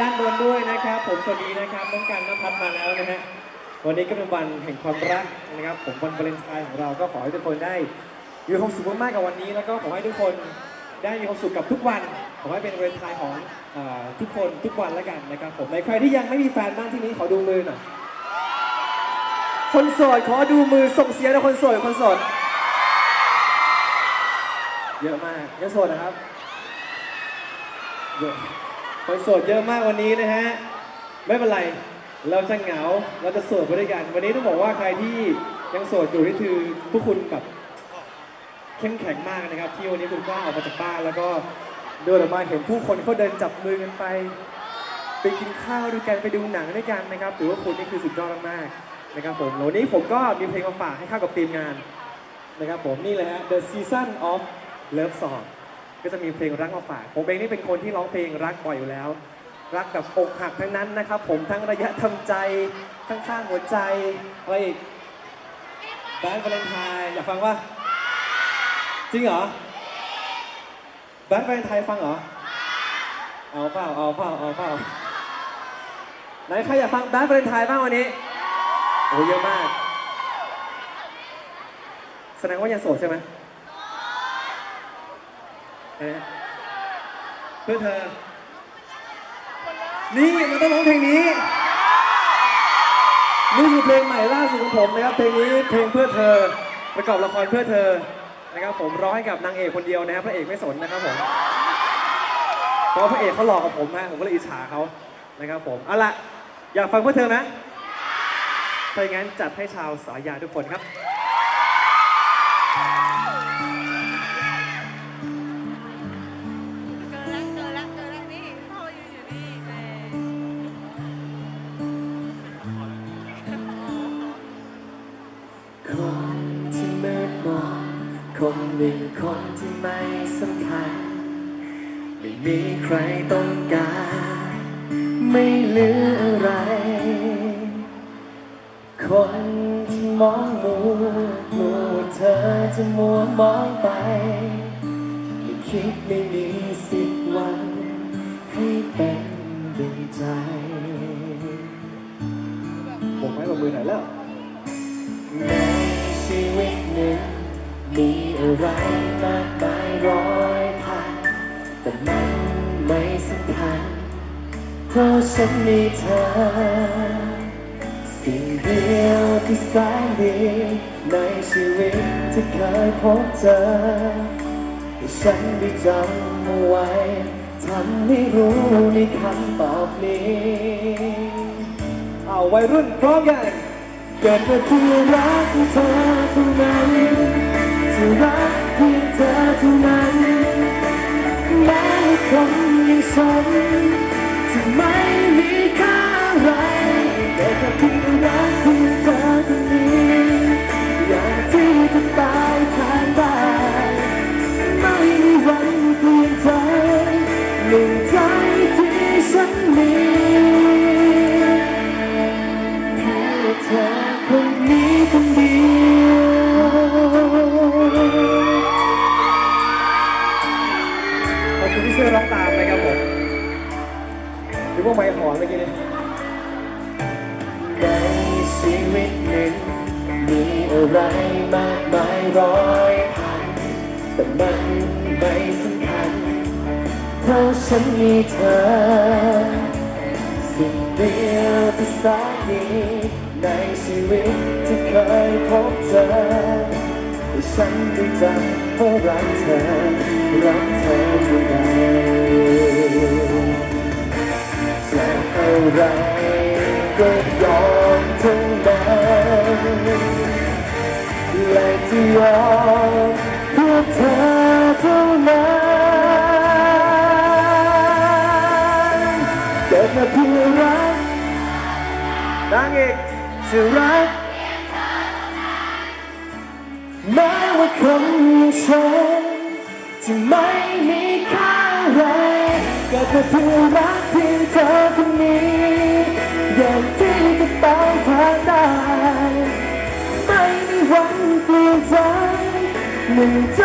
ด้านบนด้วยนะครับ ผมสวัสดีนะครับน้องกันนภัทรมาแล้วนะฮะวันนี้ก็เป็นวันแห่งความรักนะครับ ผมวันวาเลนไทน์ของเราก็ขอให้ทุกคนได้มีความสุขมากๆกับวันนี้ แล้วก็ขอให้ทุกคนได้มีความสุขกับทุกวันขอให้เป็นวาเลนไทน์ของเอ่อทุกคนทุกวันแล้วกันนะครับผมในใครที่ยังไม่มีแฟนบ้างที่นี้ขอดูมือหน่อยคนโสดขอดูมือส่งเสียงนะคนโสดคนโสดเยอะมากยังโสดนะครับเยอะ คนโสดเยอะมากวันนี้นะฮะ ไม่เป็นไร เราจะเหงา เราจะโสดไปด้วยกัน วันนี้ต้องบอกว่าใครที่ยังโสดอยู่นี่คือพวกคุณแบบเข้มแข็งมากนะครับ ที่วันนี้คุณกล้าออกมาจากบ้านแล้วก็เดินออกมาเห็นผู้คนเขาเดินจับมือกันไป ไปกินข้าวด้วยกันไปดูหนังด้วยกันนะครับถือว่าคุณนี่คือสุดยอดมากๆนะครับผมแล้ววันนี้ผมก็มีเพลงมาฝากให้เข้ากับทีมงานนะครับผมนี่เลยฮะ The Season of Love Song ก็จะมีเพลงรักมาฝาก ผมเองนี่เป็นคนที่ร้องเพลงรักบ่อยอยู่แล้ว รักแบบอกหักทั้งนั้นนะครับ ผมทั้งระยะทำใจข้างๆหัวใจอะไรอีกแบนวาเลนไทน์อยากฟังว่าจริงเหรอแบนวาเลนไทน์ฟังเหรอเอาเปล่าเอาเปล่าเอาเปล่าไหนใครอยากฟังแบนวาเลนไทน์บ้างวันนี้โอ้เยอะมาก แสดงว่ายังโสดใช่ไหม อะไรนะเพื่อเธอ นี่มันต้องร้องเพลงนี้ นี่คือเพลงใหม่ล่าสุดของผมนะครับ เพลงนี้เพลงเพื่อเธอ ประกอบละครเพื่อเธอ นะครับผมร้องให้กับนางเอกคนเดียวนะครับพระเอกไม่สนนะครับผม เพราะพระเอกเขาหลอกกับผมฮะผมก็เลยอิจฉาเขานะครับผม เอาละอยากฟังเพื่อเธอไหมถ้าอย่างนั้นจัดให้ชาวสายยาทุกคนครับ คนหนึ่งคนที่ไม่สำคัญ ไม่มีใครต้องการ ไม่เหลืออะไร คนที่มองมัวมัวเธอจะมัวมองไป ไม่คิดไม่มีสิท มีอะไรมากมายร้อยพันแต่มันไม่สำคัญเพราะฉันมีเธอ สิ่งเดียวที่แสนดีในชีวิตที่เคยพบเจอให้ฉันได้จำเอาไว้ทำให้รู้ในคำตอบนี้เอาวัยรุ่นพร้อมกันเกิดมาเพื่อรักเธอเท่านั้นจะ รักเพียงเธอเท่านั้นแม้คนย่างฉันจะไม่มีค่าอะไรเกิดมาเพื่อรักเพียงเธอเท่านี้อย่างที่จะตายทางได้ไม่มีวันเปลี่ยนใจหนึ่งใจที่ฉันมี ชีวิตหนึ่งมีอะไรมากมายร้อยพันแต่มันไม่สำคัญเท่าฉันมีเธอ สิ่งเดียวที่สนดีในชีวิตที่เคยพบเจอให้ฉันได้จำเพราะรักเธอ รักเธอเท่านั้นจะอะไร ก็ยอมทั้งนั้นและจะยอมเพื่อเธอเท่านั้นเกิดมาเพื่อรักดังอีกจะรักแม้ว่าคนอย่างฉันจะไม่มีค่าอะไรก็แค่เพื่อรักเพียงเธอคนนี้ อย่างที่จะต้องทางได้ไม่มีวันเปลี่ยนใจหนึ่งใจ